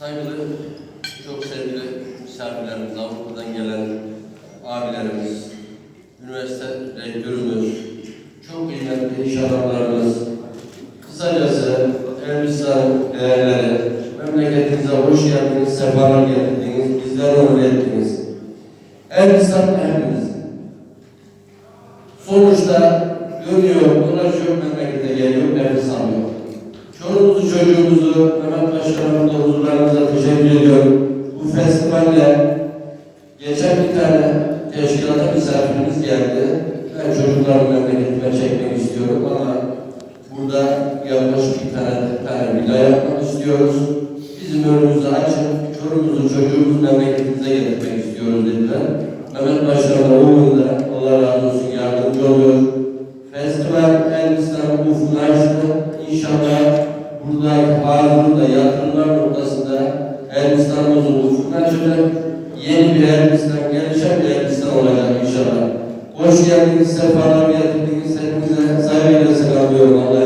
Saygılı, çok sevgili misafirlerimiz, Avrupa'dan gelen abilerimiz, üniversite rektörümüz, çok kıymetli iş adamlarımız, kısacası Elbistan değerleri, memleketinize hoş geldiniz, sefalar getirdiniz, bizleri onur ettiniz. Elbistan hepimiz. Sonuçta dönüyor, dolaşıyor, memlekete geliyor, nefes alıyor. Çoluğumuzu, çocuğumuzu, Da huzurlarınıza teşekkür ediyorum. Bu festivalle geçen bir tane teşkilata misafirimiz geldi. Ben çocuklarımı memleketime çekmek istiyorum ama burada yaklaşık bir tane, tane villa yapmak istiyoruz. Bizim önümüzü açın, çoluğumuzu, çocuğumuzu memleketimize getirmek istiyoruz dediler. Mehmet Başkanım da o yönde Allah razı olsun yardımcı oluyor. Festival Elbistan ufkunu açtı. İnşallah zamanında yatırımlar noktasında Ermistan bozuldu. Furkan Çöpe yeni bir Ermistan, gelişen bir Ermistan olacak inşallah. Hoş geldiniz, sefalar getirdiniz. Hepinize saygıyla selamlıyorum. Allah